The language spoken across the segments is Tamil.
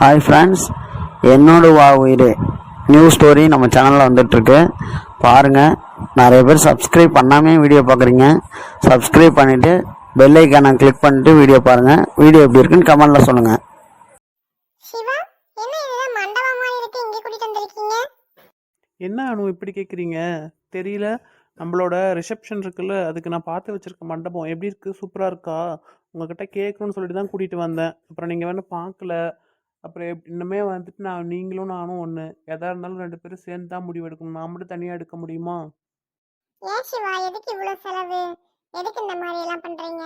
ஹாய் ஃப்ரெண்ட்ஸ் என்னோட வா உயிர். நியூ ஸ்டோரி நம்ம சேனலில் வந்துட்டுருக்கு. பாருங்கள் நிறைய பேர் சப்ஸ்கிரைப் பண்ணாமே வீடியோ பார்க்குறீங்க. சப்ஸ்கிரைப் பண்ணிவிட்டு பெல் ஐக்கானை கிளிக் பண்ணிட்டு வீடியோ பாருங்கள் வீடியோ எப்படி இருக்குன்னு கமெண்டில் சொல்லுங்கள் என்ன அனு இப்படி கேட்குறீங்க தெரியல. நம்மளோட ரிசப்ஷன் இருக்குல்ல அதுக்கு நான் பார்த்து வச்சிருக்க மண்டபம். எப்படி இருக்கு? சூப்பராக இருக்கா? உங்ககிட்ட கேட்கணும்னு சொல்லிட்டு தான் கூட்டிகிட்டு வந்தேன். அப்புறம் நீங்கள் வேணும் பார்க்கல. அப்புறம் எப்- இன்னுமே வந்துட்டு நான் நீங்களும் நானும் ஒன்று எதா இருந்தாலும் ரெண்டு பேரும் சேர்ந்து தான் முடிவு எடுக்கணும் நான் மட்டும் தனியாக எடுக்க முடியுமா? ஏன் சிவா? எதுக்கு இவ்வளவு செலவு? எதுக்கு இந்த மாதிரி எல்லாம் பண்றீங்க?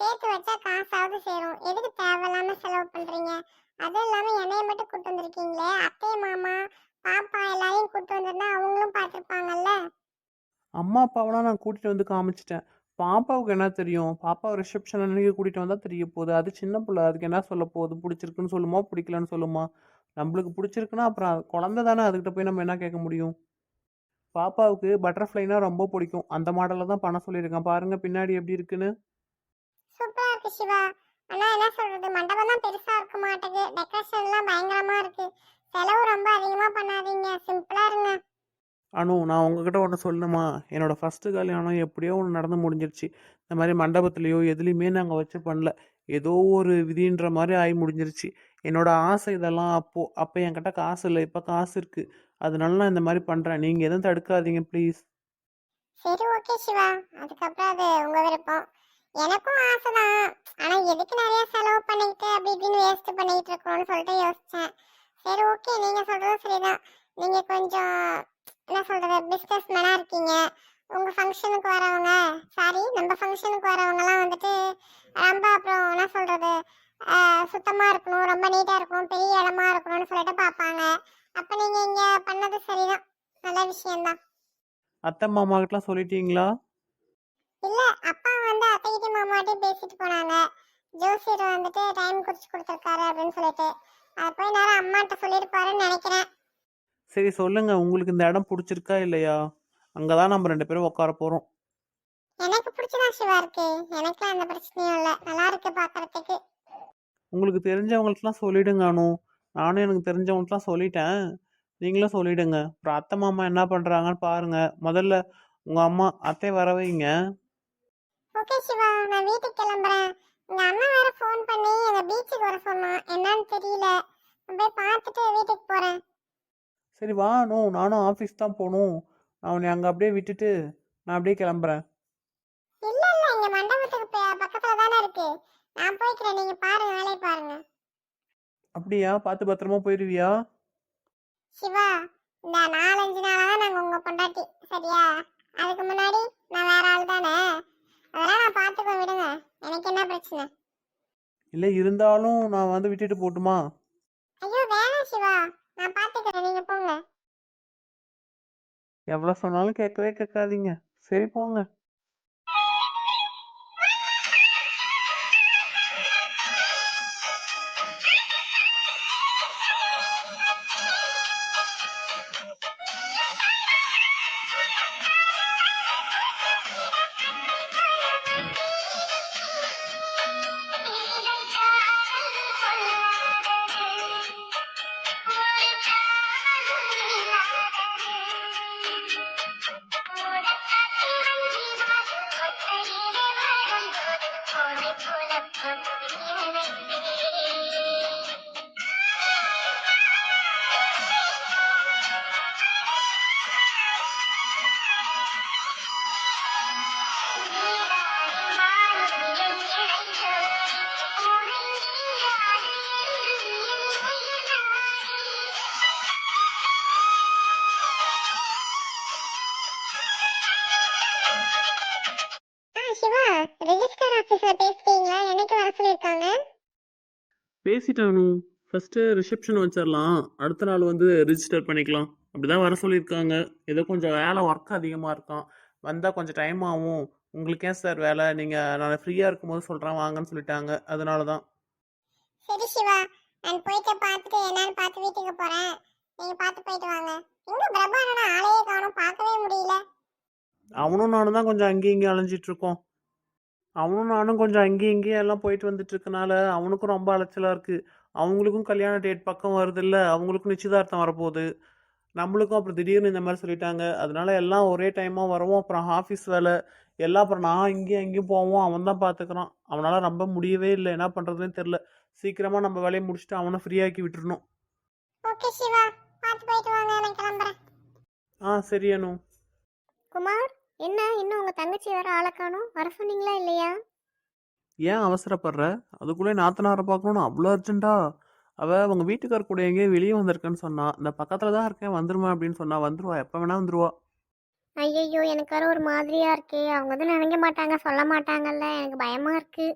சேர்த்து வச்சா காசாவது சேரும். எதுக்கு தேவையில்லாம செலவு பண்றீங்க? அதுவும் இல்லாம என்னைய மட்டும் கூட்டு வந்திருக்கீங்களே. அத்தை மாமா பாப்பா எல்லாரையும் கூட்டு வந்திருந்தா அவங்களும் பார்த்திருப்பாங்கல்ல? அம்மா அப்பாவெல்லாம் நான் கூட்டிகிட்டு வந்து காமிச்சிட்டேன். பாப்பாவுக்கு என்ன தெரியும்? பாப்பா ரிசப்ஷன் அன்னைக்கு கூட்டிகிட்டு வந்தால் தெரிய போகுது. அது சின்ன பிள்ளை. அதுக்கு என்ன சொல்ல போகுது? பிடிச்சிருக்குன்னு சொல்லுமா? பிடிக்கலன்னு சொல்லுமா? நம்மளுக்கு பிடிச்சிருக்குன்னா அப்புறம் குழந்த குழந்தை தானே அதுக்கிட்ட போய் நம்ம என்ன கேட்க முடியும்? பாப்பாவுக்கு பட்டர்ஃப்ளைனா ரொம்ப பிடிக்கும். அந்த மாடலில் தான் பண்ண சொல்லியிருக்கேன். பாருங்க பின்னாடி எப்படி இருக்குன்னு. சூப்பராக இருக்கு சிவா. ஆனால் என்ன சொல்கிறது மண்டபம் தான் பெருசா இருக்க மாட்டேங்குது. டெக்கரேஷன்லாம் பயங்கரமாக இருக்குது செலவு ரொம்ப அதிகமாக பண்ணாதீங்க. அனு நான் உங்ககிட்ட ஒன்று சொல்லணுமா? என்னோட ஃபஸ்ட்டு கல்யாணம் எப்படியோ ஒன்று நடந்து முடிஞ்சிருச்சு. இந்த மாதிரி மண்டபத்துலேயோ எதுலேயுமே நாங்கள் வச்சு பண்ணல. ஏதோ ஒரு விதின்ற மாதிரி ஆகி முடிஞ்சிருச்சு. என்னோட ஆசை இதெல்லாம் அப்போ அப்போ என்கிட்ட காசு இல்லை. இப்போ காசு இருக்குது அதனால நான் இந்த மாதிரி பண்ணுறேன் நீங்கள் எதுவும் தடுக்காதீங்க ப்ளீஸ் சரி ஓகே சிவா. அதுக்கப்புறம் அது உங்கள் விருப்பம். எனக்கும் ஆசைதான். ஆனால் எதுக்கு நிறைய செலவு பண்ணிக்கிட்டு அப்படி இப்படின்னு வேஸ்ட் பண்ணிக்கிட்டு இருக்கணும்னு சொல்லிட்டு யோசித்தேன் சரி ஓகே நீங்க சொல்றதும் சரிதான். நீங்கள் கொஞ்சம் என்ன சொல்றது? பிஸ்னஸ் மேனா இருக்கீங்க. உங்க ஃபங்க்ஷனுக்கு வரவங்க சாரி நம்ம ஃபங்க்ஷனுக்கு வரவங்கலாம் வந்துட்டு ரொம்ப அப்புறம் என்ன சொல்றது? ஆஹ், சுத்தமா இருக்கணும் ரொம்ப நீட்டா இருக்கணும் பெரிய இடமா இருக்கணும்னு சொல்லிட்டு பார்ப்பாங்க. அப்ப நீங்க இங்க பண்ணது சரிதான். நல்ல விஷயம்தான். அத்தை மாமா கிட்டலாம் சொல்லிட்டீங்களா? இல்ல அப்பா வந்து அத்தைகிட்ட மாமாட்டையும் பேசிட்டு போனாங்க. ஜோசியர் வந்துட்டு டைம் குறிச்சு கொடுத்துருக்காரு அப்படின்னு சொல்லிட்டு. அது போய் நேரம் அம்மாட்ட சொல்லியிருப்பாருன்னு நினைக்கிறேன். சரி சொல்லுங்க. உங்களுக்கு இந்த இடம் பிடிச்சிருக்கா இல்லையா? அங்கே தான் நம்ம ரெண்டு பேரும் உட்கார போகிறோம் எனக்கு பிடிச்சதான் சிவா இருக்கு. எனக்குலாம் எந்த பிரச்சனையும் இல்லை. நல்லா இருக்கு பார்க்கறதுக்கு உங்களுக்கு தெரிஞ்சவங்களுக்குலாம் சொல்லிடுங்க அனு. நானும் எனக்கு தெரிஞ்சவங்களுக்குலாம் சொல்லிட்டேன். நீங்களும் சொல்லிடுங்க. அப்புறம் அத்தை மாமா என்ன பண்ணுறாங்கன்னு பாருங்க. முதல்ல உங்கள் அம்மா அத்தை வர வைங்க. ஓகே சிவா நான் வீட்டுக்கு கிளம்புறேன். எங்க அண்ணா வேற ஃபோன் பண்ணி எங்க பீச்சுக்கு வர சொன்னான் என்னன்னு தெரியல. நான் போய் பார்த்துட்டு வீட்டுக்கு போறேன். சரி வா அனு நானும் ஆஃபீஸ் தான் போகணும் நான் உன்னை அங்கே அப்படியே விட்டுட்டு நான் அப்படியே கிளம்புறேன். இல்ல இல்ல இங்க மண்டபத்துக்கு பக்கத்துல தானே இருக்கு. நான் போய்க்கிறேன். நீங்க பாருங்க வேலையை பாருங்க. அப்படியா? பார்த்து பத்திரமா போயிடுவியா சிவா இந்த நாலஞ்சு நாளா தான் நாங்க உங்க பொண்டாட்டி சரியா? அதுக்கு முன்னாடி நான் வேற ஆள் தானே? அதெல்லாம் நான் பாத்துக்க விடுங்க. எனக்கு என்ன பிரச்சனை? இல்லை இருந்தாலும் நான் வந்து விட்டுட்டு போட்டுமா? ஐயோ வேணாம் சிவா. நான் பாத்துக்கிறேன். நீங்க போங்க. எவ்வளவு சொன்னாலும் கேட்கவே கேட்காதீங்க. சரி போங்க. Pony, pony, pony, pony, pony, pony, பேசிட்டானு? ஃபஸ்ட்டு ரிசப்ஷன் வச்சிடலாம் அடுத்த நாள் வந்து ரிஜிஸ்டர் பண்ணிக்கலாம். அப்படிதான் வர சொல்லியிருக்காங்க. ஏதோ கொஞ்சம் வேலை ஒர்க் அதிகமாக இருக்கான் வந்தால் கொஞ்சம் டைம் ஆகும். உங்களுக்கு ஏன் சார் வேலை? நீங்கள் நான் ஃப்ரீயாக இருக்கும்போது சொல்கிறேன் வாங்கன்னு சொல்லிட்டாங்க. அதனால தான் சரி சிவா. நான் போயிட்டு பார்த்துட்டு என்னன்னு பார்த்து வீட்டுக்கு போறேன். நீங்க பார்த்து போயிட்டு வாங்க. எங்க பிரபானோட ஆளையே காணும். பார்க்கவே முடியல. அவனும் நானும் தான் கொஞ்சம் அங்கேயும் இங்கேயும் அலைஞ்சிட்டு இருக்கோம். அவனும் நானும் கொஞ்சம் அங்கேயும் இங்கேயும் எல்லாம் போயிட்டு வந்துட்டு இருக்கனால அவனுக்கும் ரொம்ப அலைச்சலாக இருக்குது அவங்களுக்கும் கல்யாண டேட் பக்கம் வருதுல்ல. அவங்களுக்கும் நிச்சயதார்த்தம் வரப்போகுது. நம்மளுக்கும் அப்புறம் திடீர்னு இந்த மாதிரி சொல்லிட்டாங்க. அதனால எல்லாம் ஒரே டைமாக வரவும். அப்புறம் ஆஃபீஸ் வேலை எல்லாம் அப்புறம் நான் இங்கேயும் அங்கேயும் போவோம். அவன் தான் பார்த்துக்கிறான் அவனால் ரொம்ப முடியவே இல்லை. என்ன பண்ணுறதுன்னு தெரில சீக்கிரமாக நம்ம வேலையை முடிச்சுட்டு அவனை ஃப்ரீயாக்கி கிளம்புறேன். ஆ சரி அனு. குமார்? என்ன? இன்னும் உங்க தங்கச்சி வேற ஆளை காணும். வர சொன்னீங்களா இல்லையா? ஏன் அவசரப்படுற? அதுக்குள்ளே நாத்தனாரை பார்க்கணும்னு அவ்வளோ அர்ஜென்ட்டா அவள் அவங்க வீட்டுக்கார கூட எங்கேயோ வெளியே வந்திருக்கேன்னு சொன்னா இந்த பக்கத்தில் தான் இருக்கேன் வந்துருமா அப்படின்னு சொன்னா வந்துருவா. எப்போ வேணா வந்துருவா. ஐயையோ எனக்கு வேற ஒரு மாதிரியா இருக்கே. அவங்க வந்து நினைக்க மாட்டாங்க சொல்ல மாட்டாங்கல்ல. எனக்கு பயமா இருக்கு.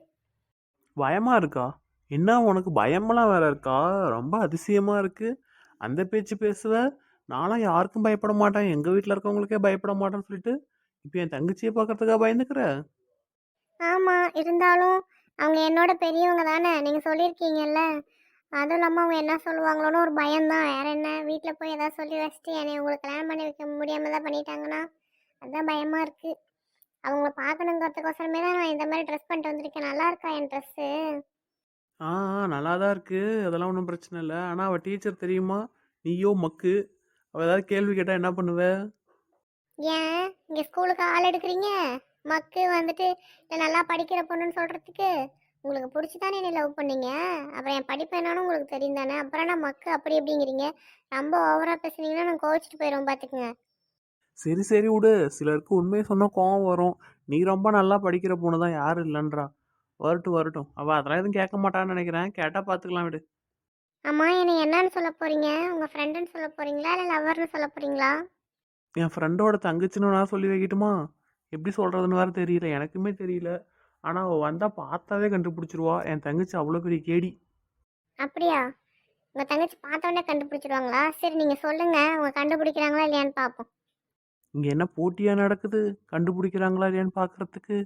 பயமா இருக்கா? என்ன உனக்கு பயமெல்லாம் வேற இருக்கா? ரொம்ப அதிசயமா இருக்கு. அந்த பேச்சு பேசுவ. நானும் யாருக்கும் பயப்பட மாட்டேன். எங்க வீட்டில் இருக்கவங்களுக்கே பயப்பட மாட்டேன்னு சொல்லிட்டு இப்போ என் தங்கச்சியை பார்க்கறதுக்காக பயந்துக்கிற? ஆமா இருந்தாலும் அவங்க என்னோட பெரியவங்க தானே. நீங்க சொல்லியிருக்கீங்கல்ல. அதுவும் இல்லாமல் அவங்க என்ன சொல்லுவாங்களோன்னு ஒரு பயம்தான். வேற என்ன? வீட்டில் போய் ஏதாவது சொல்லி வச்சுட்டு என்னை உங்களுக்கு கல்யாணம் பண்ணி வைக்க முடியாம தான் பண்ணிட்டாங்கன்னா அதுதான் பயமா இருக்கு. அவங்கள பார்க்கணுங்கிறதுக்கோசரமே தான் நான் இந்த மாதிரி ட்ரெஸ் பண்ணிட்டு வந்திருக்கேன். நல்லா இருக்கா என் ட்ரெஸ்ஸு ஆ நல்லா தான் இருக்கு. அதெல்லாம் ஒன்றும் பிரச்சனை இல்லை. ஆனால் அவள் டீச்சர் தெரியுமா? நீயோ மக்கு. அவள் ஏதாவது கேள்வி கேட்டால் என்ன பண்ணுவ? ஏன்? இங்கே ஸ்கூலுக்கு ஆள் எடுக்கிறீங்க? மக்கு வந்துட்டு நல்லா படிக்கிற பொண்ணுன்னு சொல்கிறதுக்கு உங்களுக்கு பிடிச்சி தானே என்னை லவ் பண்ணீங்க? அப்புறம் என் படிப்பு என்னன்னு உங்களுக்கு தெரியும் தானே? அப்புறம் நான் மக்கு அப்படி எப்படிங்கிறீங்க ரொம்ப ஓவராக பேசுனீங்கன்னா நான் கோவிச்சிட்டு போயிடுவோம் பார்த்துக்குங்க சரி சரி விடு. சிலருக்கு உண்மையை சொன்னால் கோவம் வரும். நீ ரொம்ப நல்லா படிக்கிற பொண்ணு தான் யாரும் இல்லைன்றா. வரட்டும் வரட்டும். அவள் அதெல்லாம் எதுவும் கேட்க மாட்டான்னு நினைக்கிறேன். கேட்டால் பார்த்துக்கலாம் விடு. அம்மா என்னை என்னன்னு சொல்ல போகிறீங்க உங்கள் ஃப்ரெண்டுன்னு சொல்ல போகிறீங்களா இல்லை லவர்னு சொல்ல போகிறீங்களா என் ஃப்ரெண்டோட தங்கச்சின்னு நான் சொல்லி வைக்கட்டுமா? எப்படி சொல்கிறதுன்னு வேறு தெரியல. எனக்குமே தெரியல. ஆனால் அவள் வந்தால் பார்த்தாவே கண்டுபிடிச்சிருவா. என் தங்கச்சி அவ்வளோ பெரிய கேடி. அப்படியா? உங்கள் தங்கச்சி பார்த்த உடனே கண்டுபிடிச்சிடுவாங்களா சரி நீங்கள் சொல்லுங்கள் அவங்க கண்டுபிடிக்கிறாங்களா இல்லையான்னு பார்ப்போம் இங்கே என்ன போட்டியாக நடக்குது? கண்டுபிடிக்கிறாங்களா இல்லையான்னு பார்க்குறதுக்கு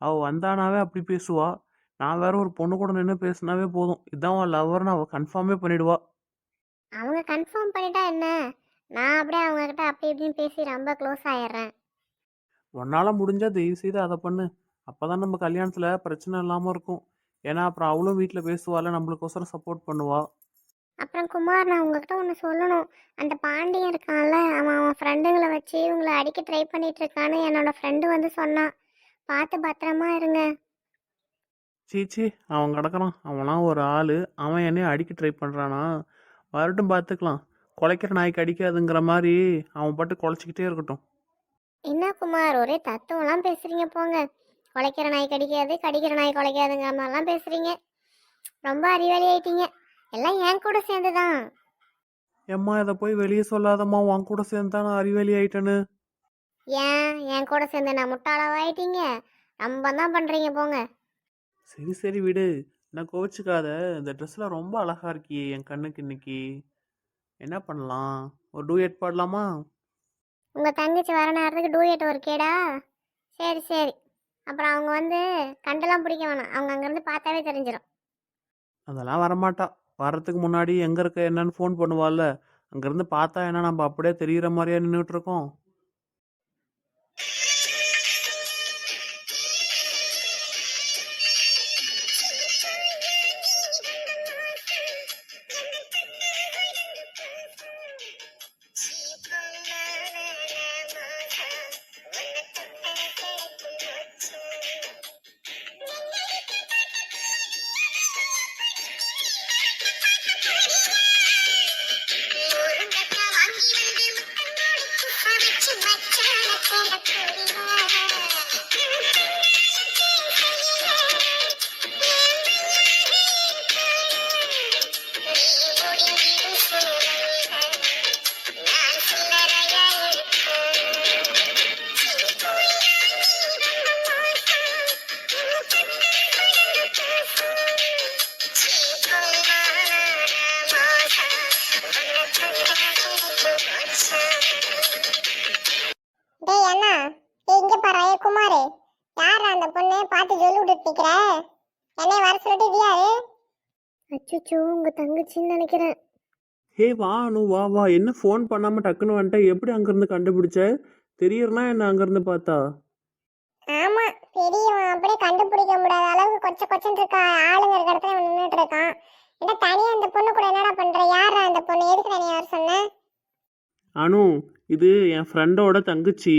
அவள் வந்தானாவே அப்படி பேசுவா. நான் வேற ஒரு பொண்ணு கூட நின்று பேசினாவே போதும். இதான் அவன் லவர்னு அவள் கன்ஃபார்மே பண்ணிடுவா. அவங்க கன்ஃபார்ம் பண்ணிட்டா என்ன? நான் அப்படியே அவங்கக்கிட்ட அப்படி இப்படின்னு பேசி ரொம்ப க்ளோஸ் ஆயிடுறேன். உன்னால் முடிஞ்சால் தயவு செய்து அதை பண்ணு. அப்போ தான் நம்ம கல்யாணத்தில் பிரச்சனை இல்லாமல் இருக்கும். ஏன்னா அப்புறம் அவளும் வீட்டில் பேசுவாள் நம்மளுக்கோசரம் சப்போர்ட் பண்ணுவா. அப்புறம் குமார் நான் உங்ககிட்ட ஒன்று சொல்லணும். அந்த பாண்டியன் இருக்கான்ல அவன் அவன் ஃப்ரெண்டுங்களை வச்சு இவங்களை அடிக்க ட்ரை பண்ணிட்டு இருக்கான்னு என்னோட ஃப்ரெண்டு வந்து சொன்னான் பார்த்து பத்திரமா இருங்க. சீச்சி அவன் கிடக்குறான். அவனாம் ஒரு ஆள். அவன் என்னையும் அடிக்க ட்ரை பண்ணுறானா வரட்டும் பார்த்துக்கலாம். குலைக்கிற நாய்க்கு அடிக்காதுங்கிற மாதிரி அவன் பாட்டு குலைச்சிக்கிட்டே இருக்கட்டும். என்ன குமார் ஒரே தத்துவம்லாம் பேசுறீங்க போங்க. குலைக்கிற நாய் கடிக்காது கடிக்கிற நாய் குலைக்காதுங்கிற மாதிரிலாம் பேசுறீங்க. ரொம்ப அறிவாளி ஆயிட்டீங்க எல்லாம் என் கூட சேர்ந்துதான். எம்மா இதை போய் வெளியே சொல்லாதம்மா. உன் கூட சேர்ந்தா நான் அறிவாளி ஆயிட்டேன்னு ஏன்? என் கூட சேர்ந்து நான் முட்டாளாவாயிட்டீங்க? ரொம்ப தான் பண்றீங்க போங்க. சரி சரி விடு. நான் கோவிச்சுக்காத. இந்த ட்ரெஸ்ஸில் ரொம்ப அழகா இருக்கியே என் கண்ணுக்கு இன்னைக்கு. என்ன பண்ணலாம்? ஒரு டூயட் பாடலாமா? உங்க தங்கச்சி வர நேரத்துக்கு டூயட் ஒரு கேடா? சரி சரி. அப்புறம் அவங்க வந்து கண்டெல்லாம் பிடிக்க வேணாம். அவங்க அங்கேருந்து பார்த்தாவே தெரிஞ்சிடும் அதெல்லாம் வரமாட்டா. வர்றதுக்கு முன்னாடி எங்கே இருக்க என்னன்னு ஃபோன் பண்ணுவாள்ல. அங்கேருந்து பார்த்தா என்ன நம்ம அப்படியே தெரிகிற மாதிரியே நின்றுட்டு தங்கச்சின்னு நினைக்கிறேன். ஹே வா அனு வா வா. என்ன ஃபோன் பண்ணாமல் டக்குன்னு வந்துட்ட? எப்படி அங்கேருந்து கண்டுபிடிச்ச? தெரியறனா என்ன அங்கேருந்து பார்த்தா? ஆமா தெரியும். அப்படியே கண்டுபிடிக்க முடியாத அளவுக்கு கொச்ச கொச்சன்னு இருக்கா ஆளுங்க இருக்க இடத்துல இவன் நின்னுட்டு இருக்கான். என்ன தனியா அந்த பொண்ணு கூட என்னடா பண்ற? யாரா அந்த பொண்ணு? எதுக்கு நீ அவர் சொன்ன? அனு இது என் ஃப்ரெண்டோட தங்கச்சி.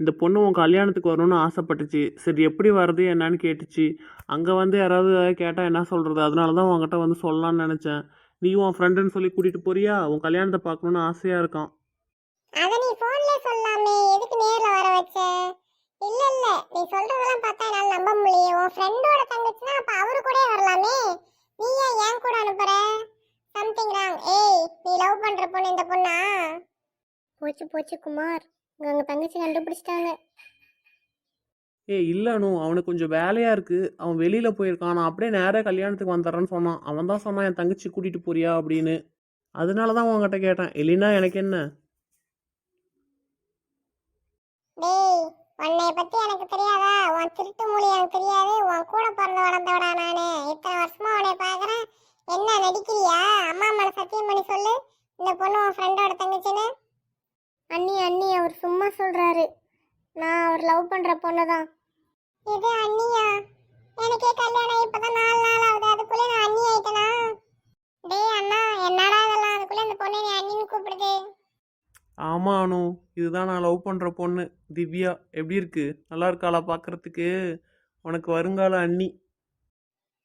இந்த பொண்ணு உன் கல்யாணத்துக்கு வரணும்னு ஆசைப்பட்டுச்சு. சரி எப்படி வர்றது என்னன்னு கேட்டுச்சு. அங்கே வந்து யாராவது கேட்டால் என்ன சொல்கிறது அதனால தான் உன்கிட்ட வந்து சொல்லலாம்னு நினச்சேன். நீ உன் ஃப்ரெண்டுன்னு சொல்லி கூட்டிகிட்டு போறியா? உன் கல்யாணத்தை பார்க்கணுன்னு ஆசையாக இருக்கான் அத நீ போன்ல சொல்லாமே. எதுக்கு நேர்ல வர வச்ச? இல்ல இல்ல. நீ சொல்றதெல்லாம் பார்த்தா என்னால நம்ப முடியல உன் ஃப்ரெண்டோட தங்கச்சினா அப்ப அவரு கூட வரலாமே. நீ ஏன் என் கூட அனுப்புற? சம்திங் ராங் ஏய் நீ லவ் பண்ற பொண்ணு இந்த பொண்ணா? போச்சு போச்சு குமார். உங்க தங்கச்சி கண்டுபிடிச்சிட்டாங்க. ஏய் இல்லை அனு அவனுக்கு கொஞ்சம் வேலையாக இருக்குது அவன் வெளியில் போயிருக்கான். நான் அப்படியே நேராக கல்யாணத்துக்கு வந்துடுறேன்னு சொன்னான். அவன் தான் சொன்னான் என் தங்கச்சி கூட்டிகிட்டு போறியா? அப்படின்னு. அதனால தான் உன்கிட்ட கேட்டேன். இல்லைன்னா எனக்கு என்ன? டேய் உன்னைய பத்தி எனக்கு தெரியாதா? உன் திருட்டு மொழி எனக்கு தெரியாது. உன் கூட பிறந்த வளர்ந்தவடா நானு. இத்தனை வருஷமா உன்னை பாக்குறேன் என்ன நடிக்கிறியா? அம்மா மேல சத்தியம் பண்ணி சொல்லு. இந்த பொண்ணு உன் ஃப்ரெண்டோட தங்கச்சின்னு. அண்ணி அண்ணி அவர் சும்மா சொல்றாரு நான் அவர் லவ் பண்ற பொண்ணு தான். இது அண்ணியா? எனக்கே கல்யாணம் இப்பதான் நாலு நாள் ஆகுது. அதுக்குள்ள நான் அண்ணி ஆயிட்டனா? டேய் அண்ணா என்னடா இதெல்லாம்? அதுக்குள்ள இந்த பொண்ணை நீ அண்ணின்னு கூப்பிடுது. ஆமாம் அனு. இதுதான் நான் லவ் பண்ணுற பொண்ணு. திவ்யா எப்படி இருக்கு? நல்லா இருக்காளா பார்க்கறதுக்கு உனக்கு வருங்கால அண்ணி.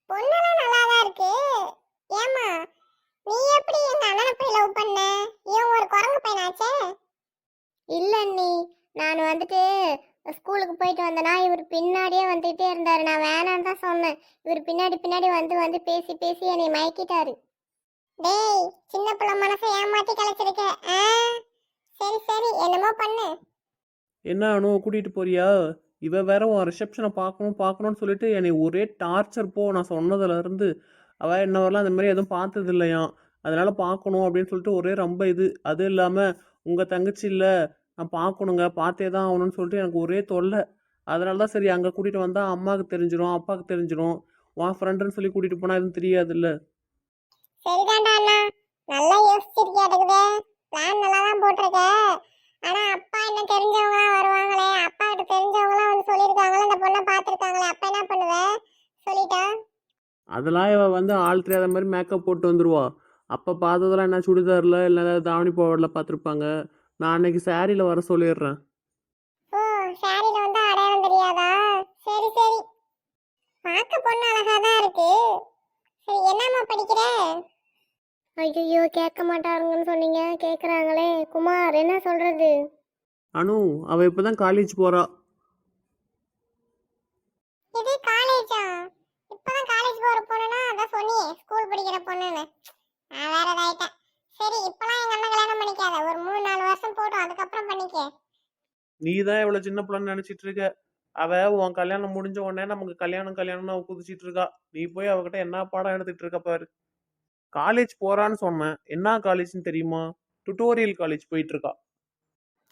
பொண்ணெல்லாம் நல்லாதான் இருக்கு. ஏமா நீ எப்படி எங்க அண்ணனை போய் லவ் பண்ண? இவன் ஒரு குரங்கு பையனாச்சே. இல்ல நீ நான் வந்துட்டு ஸ்கூலுக்கு போயிட்டு வந்தேன்னா இவர் பின்னாடியே வந்துகிட்டே இருந்தார். நான் வேணான்னு தான் சொன்னேன். இவர் பின்னாடி பின்னாடி வந்து வந்து பேசி பேசி என்னை மயக்கிட்டாரு. டேய் சின்ன பிள்ளை மனசை ஏமாத்தி கலைச்சிருக்க ஆ? சரி சரி என்னமோ பண்ணு. என்ன அனு கூட்டிகிட்டு போறியா? இவ வேற உன் ரிசப்ஷனை பார்க்கணும் பார்க்கணும்னு சொல்லிட்டு என்னை ஒரே டார்ச்சர் போ. நான் சொன்னதுலேருந்து அவள் என்ன வரலாம் அந்த மாதிரி எதுவும் பார்த்தது இல்லையாம் அதனால் பார்க்கணும் அப்படின்னு சொல்லிட்டு ஒரே ரொம்ப இது. அது இல்லாமல் உங்கள் தங்கச்சி இல்லை நான் பார்க்கணுங்க பார்த்தே தான் ஆகணும்னு சொல்லிட்டு எனக்கு ஒரே தொல்லை. அதனால தான் சரி அங்கே கூட்டிகிட்டு வந்தால் அம்மாவுக்கு தெரிஞ்சிரும் அப்பாவுக்கு தெரிஞ்சிரும். உன் ஃப்ரெண்டுன்னு சொல்லி கூட்டிகிட்டு போனால் எதுவும் தெரியாதுல்ல. சரிதான்டா அண்ணா. நல்லா யோசிச்சிருக்கியா அதுக்குதே பிளான் நல்லா தான் போட்டிருக்க. ஆனா அப்பா என்ன தெரிஞ்சவங்களாம் வருவாங்களே. அப்பா கிட்ட தெரிஞ்சவங்களாம் வந்து சொல்லியிருக்காங்களே இந்த பொண்ணை பார்த்துருக்காங்களே. அப்ப என்ன பண்ணுவ? சொல்லிட்டா? அதெல்லாம் இவ வந்து ஆள் தெரியாத மாதிரி மேக்கப் போட்டு வந்துருவா. அப்போ பார்த்ததெல்லாம் என்ன சுடிதாரில் இல்லை தாவணி பாவாடில் பார்த்துருப்பாங்க. நான் அன்னைக்கு சாரியில் வர சொல்லிடுறேன். ஓ சாரியில வந்து அடையாளம் தெரியாதா? சரி சரி. பார்க்க பொண்ணு அழகா தான் இருக்கு. சரி என்னம்மா படிக்கிற? ஐயோ கேட்க மாட்டாருங்கன்னு சொன்னீங்க. கேட்குறாங்களே குமார் என்ன சொல்றது? அனு அவள் இப்போ தான் காலேஜ் போகிறா இது காலேஜா இப்பதான் காலேஜ் போற பொண்ணுனா அதான் சொன்னியே ஸ்கூல் படிக்கிற பொண்ணுன்னு. நான் வேற இதாயிட்டேன். சரி இப்பலாம் எங்க அண்ணன் கல்யாணம் பண்ணிக்காத ஒரு மூணு நாலு வருஷம் போட்டும் அதுக்கப்புறம் பண்ணிக்க நீ தான் இவ்வளோ சின்ன பிள்ளைன்னு நினைச்சிட்டு இருக்க. அவ உன் கல்யாணம் முடிஞ்ச உடனே நமக்கு கல்யாணம் கல்யாணம்னு அவள் குதிச்சிட்டு இருக்கா. நீ போய் அவகிட்ட என்ன பாடம் எடுத்துட்டு இருக்க பாரு. காலேஜ் போறான்னு சொன்னேன். என்ன காலேஜ்னு தெரியுமா? டுட்டோரியல் காலேஜ் போயிட்டு இருக்கா.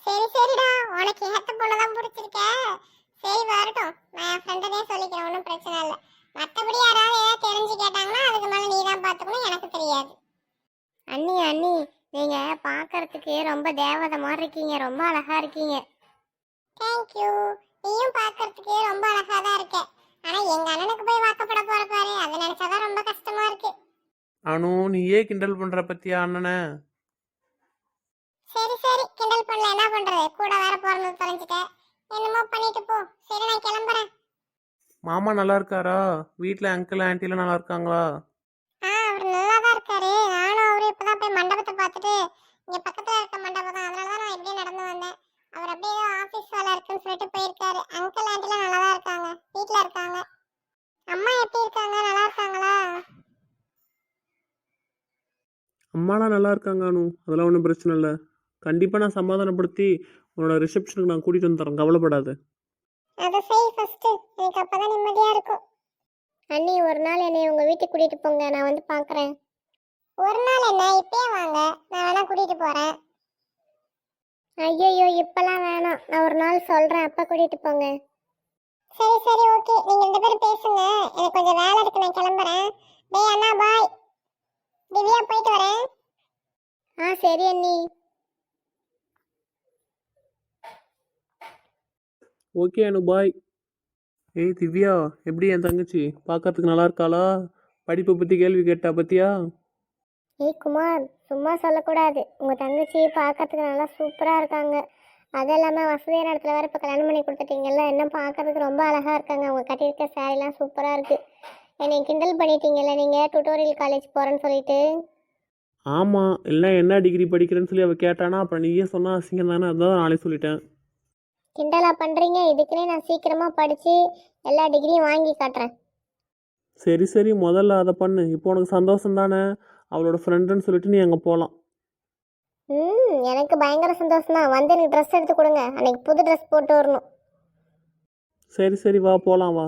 சரி சரிடா. உனக்கு ஏத்த பொண்ணுதான் பிடிச்சிருக்க. சரி வரட்டும். நான் என் ஃப்ரெண்டனே சொல்லிக்கிறேன். ஒன்றும் பிரச்சனை இல்லை. மற்றபடி யாராவது ஏதாவது தெரிஞ்சு கேட்டாங்கன்னா அதுக்கு மேலே நீ தான் பார்த்துக்கணும் எனக்கு தெரியாது. அண்ணி அண்ணி நீங்க பார்க்கறதுக்கு ரொம்ப தேவதை மாதிரி இருக்கீங்க. ரொம்ப அழகா இருக்கீங்க. தேங்க்யூ நீயும் பார்க்கறதுக்கு ரொம்ப அழகா தான் இருக்க. ஆனா எங்க அண்ணனுக்கு போய் வாக்கப்பட போற பாரு. அதை நினைச்சாதான் ரொம்ப கஷ்டமா இருக்கு. அனு நீயே கிண்டல் பண்ற பத்தியா அண்ணனை? சரி சரி. கிண்டல் பண்ணல. என்ன பண்றது? கூட வேற பிறந்தது தொலைஞ்சிட்டேன். என்னமோ பண்ணிட்டு போ. சரி நான் கிளம்புறேன். மாமா நல்லா இருக்காரா? வீட்டில் அங்கிள் ஆன்ட்டிலாம் நல்லா இருக்காங்களா? ஆ அவர் நல்லா தான் இருக்காரு. நானும் அவரு இப்பதான் போய் மண்டபத்தை பார்த்துட்டு இங்க பக்கத்துல இருக்க மண்டபம் தான் அதனால தான் நான் இப்படியே நடந்து வந்தேன் அவர் அப்படியே ஏதோ ஆபீஸ் சொல்லிட்டு போயிருக்காரு. அங்கிள் ஆண்டிலாம் நல்லா தான் இருக்காங்க. வீட்ல இருக்காங்க. அம்மா எப்படி இருக்காங்க? நல்லா இருக்காங்களா? அம்மாலாம் நல்லா இருக்காங்க அனு. அதெல்லாம் ஒன்றும் பிரச்சனை இல்லை. கண்டிப்பாக நான் சமாதானப்படுத்தி உன்னோட ரிசப்ஷனுக்கு நான் கூட்டிகிட்டு வந்து தரேன். கவலைப்படாத. அதை செய் ஃபர்ஸ்ட் எனக்கு அப்பதான் நிம்மதியா இருக்கும். அண்ணி ஒரு நாள் என்னை உங்க வீட்டுக்கு கூட்டிட்டு போங்க. நான் வந்து பார்க்கறேன் ஒரு நாள் என்ன? இப்பயே வாங்க. நான் வேணா கூட்டிட்டு போறேன். ஐயோ இப்பெல்லாம் வேணாம். நான் ஒரு நாள் சொல்றேன். அப்ப கூட்டிட்டு போங்க. சரி சரி ஓகே. நீங்க ரெண்டு பேரும் பேசுங்க. எனக்கு கொஞ்சம் வேலை இருக்கு. நான் கிளம்புறேன். டேய் அண்ணா பாய். திவ்யா போயிட்டு வரேன். ஆ சரி அண்ணி. Okay Anu bye. ஏய் திவ்யா எப்படி என் தங்கச்சி? பார்க்கறதுக்கு நல்லா இருக்காளா? படிப்பை பற்றி கேள்வி கேட்டா பத்தியா? ஏய் குமார் சும்மா சொல்லக்கூடாது. உங்கள் தங்கச்சி பார்க்கறதுக்கு நல்லா சூப்பராக இருக்காங்க. அது இல்லாமல் வசதியான இடத்துல வேறு இப்போ கல்யாணம் பண்ணி கொடுத்துட்டீங்கல்ல இன்னும் பார்க்கறதுக்கு ரொம்ப அழகாக இருக்காங்க. அவங்க கட்டியிருக்க சாரீலாம் சூப்பராக இருக்குது என்னை கிண்டல் பண்ணிட்டீங்கல்ல நீங்கள் டுட்டோரியல் காலேஜ் போகிறேன்னு சொல்லிட்டு. ஆமாம் இல்லை என்ன டிகிரி படிக்கிறேன்னு சொல்லி அவள் கேட்டானா அப்புறம் நீயே சொன்னா அசிங்கம் தானே? அதான் நானே சொல்லிட்டேன். கிண்டலா பண்ணுறீங்க இதுக்குன்னே நான் சீக்கிரமாக படித்து எல்லா டிகிரியும் வாங்கி காட்டுறேன். சரி சரி முதல்ல அதை பண்ணு. இப்போ உனக்கு சந்தோஷம் தானே? அவளோட ஃப்ரெண்டுன்னு சொல்லிட்டு நீ அங்கே போகலாம் ம் எனக்கு பயங்கர சந்தோஷம் தான் வந்து எனக்கு ட்ரெஸ் எடுத்து கொடுங்க. அன்னைக்கு புது ட்ரெஸ் போட்டு வரணும். சரி சரி வா போகலாம் வா.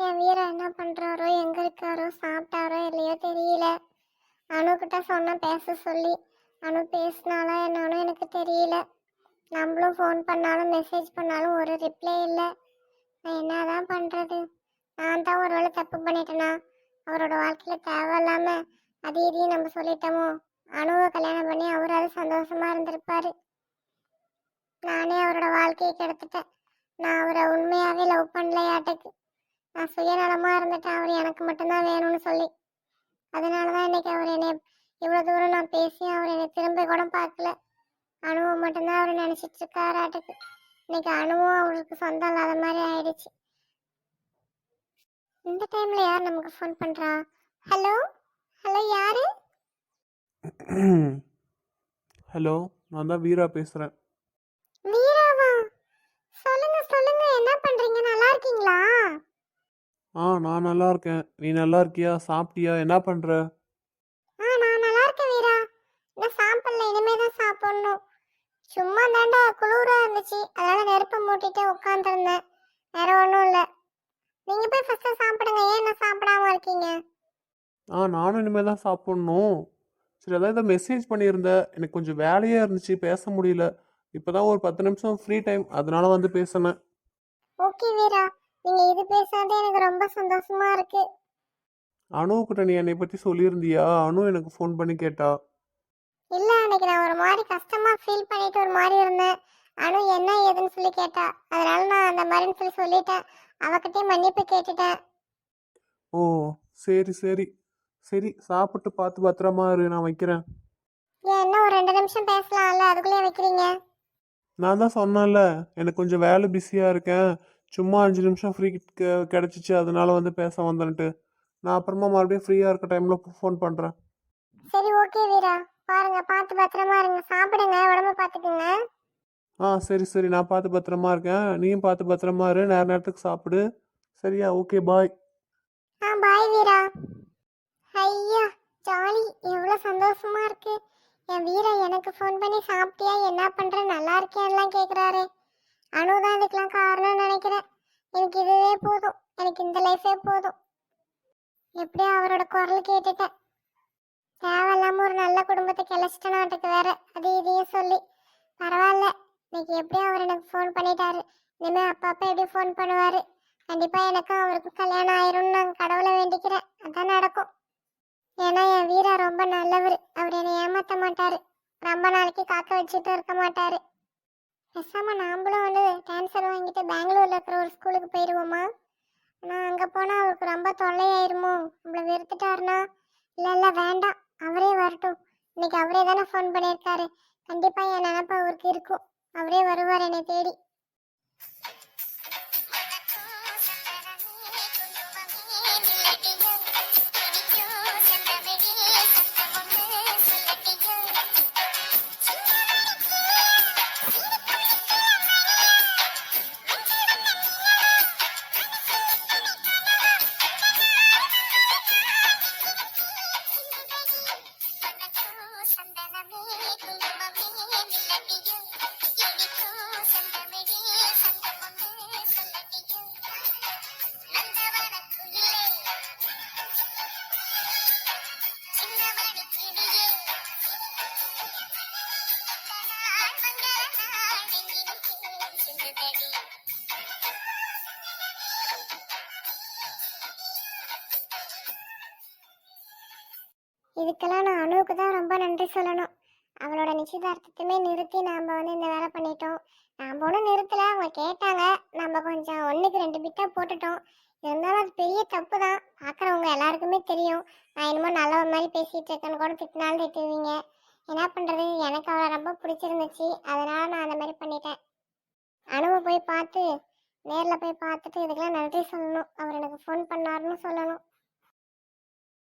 என் வீரா என்ன பண்றாரோ எங்க இருக்காரோ சாப்பிட்டாரோ இல்லையோ தெரியல. அணுகிட்ட சொன்ன பேச சொல்லி. அனு பேசினாலா என்னன்னு எனக்கு தெரியல. நம்மளும் ஃபோன் பண்ணாலும் மெசேஜ் பண்ணாலும் ஒரு ரிப்ளை இல்லை. நான் என்னதான் பண்றது? நான் தான் ஒரு வேளை தப்பு பண்ணிட்டேனா? அவரோட வாழ்க்கையில தேவையில்லாம அது இதையும் நம்ம சொல்லிட்டோமோ? அணுவை கல்யாணம் பண்ணி அவராது சந்தோஷமா இருந்திருப்பாரு. நானே அவரோட வாழ்க்கையை கெடுத்துட்டேன். நான் அவரை உண்மையாவே லவ் பண்ணல யாட்டுக்கு நான் சுயநலமாக இருந்துட்டேன். அவர் எனக்கு மட்டும்தான் வேணும்னு சொல்லி. அதனால தான் இன்னைக்கு அவர் என்னை இவ்வளோ தூரம் நான் பேசி அவர் என்னை திரும்ப கூட பார்க்கல. அணுவும் மட்டும்தான் அவர் நினச்சிட்டு இருக்காராட்டுக்கு இன்னைக்கு அணுவும் அவருக்கு சொந்தம் இல்லாத மாதிரி ஆயிடுச்சு. இந்த டைம்ல யார் நமக்கு ஃபோன் பண்ணுறா ஹலோ ஹலோ யாரு? ஹலோ நான் தான் வீரா பேசுகிறேன் வீராவா சொல்லுங்க சொல்லுங்க என்ன பண்றீங்க நல்லா இருக்கீங்களா ஆ நான் நல்லா இருக்கேன். நீ நல்லா இருக்கியா? சாப்பிட்டியா? என்ன பண்ணுற ஆ நான் நல்லா இருக்கேன் வீரா. இன்னும் சாப்பிடல. இனிமே தான் சாப்பிடணும். சும்மா தாண்டா குளிரா இருந்துச்சு. அதனால நெருப்பு மூட்டிட்டு உட்காந்துருந்தேன் வேற ஒன்றும் இல்லை. நீங்க போய் ஃபர்ஸ்ட் சாப்பிடுங்க. ஏன் இன்னும் சாப்பிடாம இருக்கீங்க? ஆ நானும் இனிமேல் தான் சாப்பிட்ணும். சரி அதான் இதை மெசேஜ் பண்ணியிருந்தேன். எனக்கு கொஞ்சம் வேலையாக இருந்துச்சு. பேச முடியல. இப்போ தான் ஒரு பத்து நிமிஷம் ஃப்ரீ டைம் அதனால வந்து பேசினேன். ஓகே வீரா. நீங்க இது பேசாதே எனக்கு ரொம்ப சந்தோஷமா இருக்கு. அணுக்கிட்ட நீ என்னை பற்றி சொல்லியிருந்தியா? அனு எனக்கு ஃபோன் பண்ணி கேட்டா. இல்ல அன்னைக்கு நான் ஒரு மாதிரி கஷ்டமா ஃபீல் பண்ணிட்டு ஒரு மாதிரி இருந்தேன். அனு என்ன ஏதுன்னு சொல்லி கேட்டா. அதனால நான் அந்த மாதிரின்னு சொல்லி சொல்லிட்டேன். அவகிட்டயும் மன்னிப்பு கேட்டுட்டேன். ஓ சரி சரி. சரி சாப்பிட்டு பார்த்து பத்திரமா இரு நான் வைக்கிறேன். ஏன் இன்னும் ஒரு ரெண்டு நிமிஷம் பேசலாம்ல? அதுக்குள்ளேயே வைக்கிறீங்க? நான் தான் சொன்னேன்ல எனக்கு கொஞ்சம் வேலை பிஸியாக இருக்கேன். சும்மா அஞ்சு நிமிஷம் ஃப்ரீ கிடச்சிச்சு. அதனால வந்து பேச வந்தேன்ட்டு. நான் அப்புறமா மறுபடியும் ஃப்ரீயாக இருக்க டைமில் ஃபோன் பண்ணுறேன் சரி ஓகே வீரா. பாருங்க பார்த்து பத்திரமா இருங்க. சாப்பிடுங்க உடம்ப பார்த்துக்குங்க. ஆ சரி சரி. நான் பார்த்து பத்திரமா இருக்கேன். நீயும் பார்த்து பத்திரமா இரு. நேர நேரத்துக்கு சாப்பிடு. சரியா? ஓகே பாய் ஆ பாய் வீரா. ஐயா ஜாலி. எவ்வளோ சந்தோஷமா இருக்கு. என் வீரா எனக்கு ஃபோன் பண்ணி சாப்பிட்டியா? என்ன பண்ற? நல்லா இருக்கியான்லாம் கேட்குறாரு அனுதான் இதுக்கெல்லாம் காரணம்னு நினைக்கிறேன். எனக்கு இதுவே போதும். எனக்கு இந்த லைஃபே போதும். எப்படியோ அவரோட குரல் கேட்டுட்டேன். தேவையில்லாம ஒரு நல்ல குடும்பத்தை கிளச்சிட்டேன் நாட்டுக்கு வேற. அது இதையும் சொல்லி. பரவாயில்ல. இன்னைக்கு எப்படியும் அவர் எனக்கு ஃபோன் பண்ணிட்டாரு. இனிமே அப்பா எப்படி ஃபோன் பண்ணுவாரு? கண்டிப்பா எனக்கும் அவருக்கும் கல்யாணம் ஆயிரும்னு நான் கடவுளை வேண்டிக்கிறேன். அதான் நடக்கும். ஏன்னா என் வீரா ரொம்ப நல்லவர். அவர் என்னை ஏமாத்த மாட்டாரு. ரொம்ப நாளைக்கு காக்க வச்சுட்டு இருக்க மாட்டாரு. பேசாம நாம்பளும் வந்து ட்ரான்ஸ்ஃபர் வாங்கிட்டு பெங்களூர்ல இருக்கிற ஒரு ஸ்கூலுக்கு போயிடுவோமா ஆனால் அங்கே போனால் அவருக்கு ரொம்ப தொல்லையாயிருமோ? நம்மளை வெறுத்துட்டாருனா இல்லை இல்லை வேண்டாம். அவரே வரட்டும். இன்னைக்கு அவரே தானே ஃபோன் பண்ணியிருக்காரு. கண்டிப்பாக என் நினப்பு அவருக்கு இருக்கும். அவரே வருவார் என்னை தேடி. இதுக்கெல்லாம் நான் அணுவுக்கு தான் ரொம்ப நன்றி சொல்லணும். அவளோட நிச்சயதார்த்தத்தையுமே நிறுத்தி நாம் வந்து இந்த வேலை பண்ணிட்டோம். நாம் ஒன்றும் நிறுத்தலை அவங்க கேட்டாங்க. நம்ம கொஞ்சம் ஒன்றுக்கு ரெண்டு பிட்டாக போட்டுட்டோம். இருந்தாலும் அது பெரிய தப்பு தான். பார்க்குறவங்க எல்லாருக்குமே தெரியும். நான் என்னமோ நல்ல மாதிரி பேசிகிட்டு இருக்கேன்னு கூட திட்டினாலும் திட்டுவீங்க. என்ன பண்ணுறது எனக்கு அவளை ரொம்ப பிடிச்சிருந்துச்சு. அதனால நான் அந்த மாதிரி பண்ணிட்டேன். அணுவை போய் பார்த்து நேரில் போய் பார்த்துட்டு இதுக்கெல்லாம் நன்றி சொல்லணும். அவர் எனக்கு ஃபோன் பண்ணாருன்னு சொல்லணும்.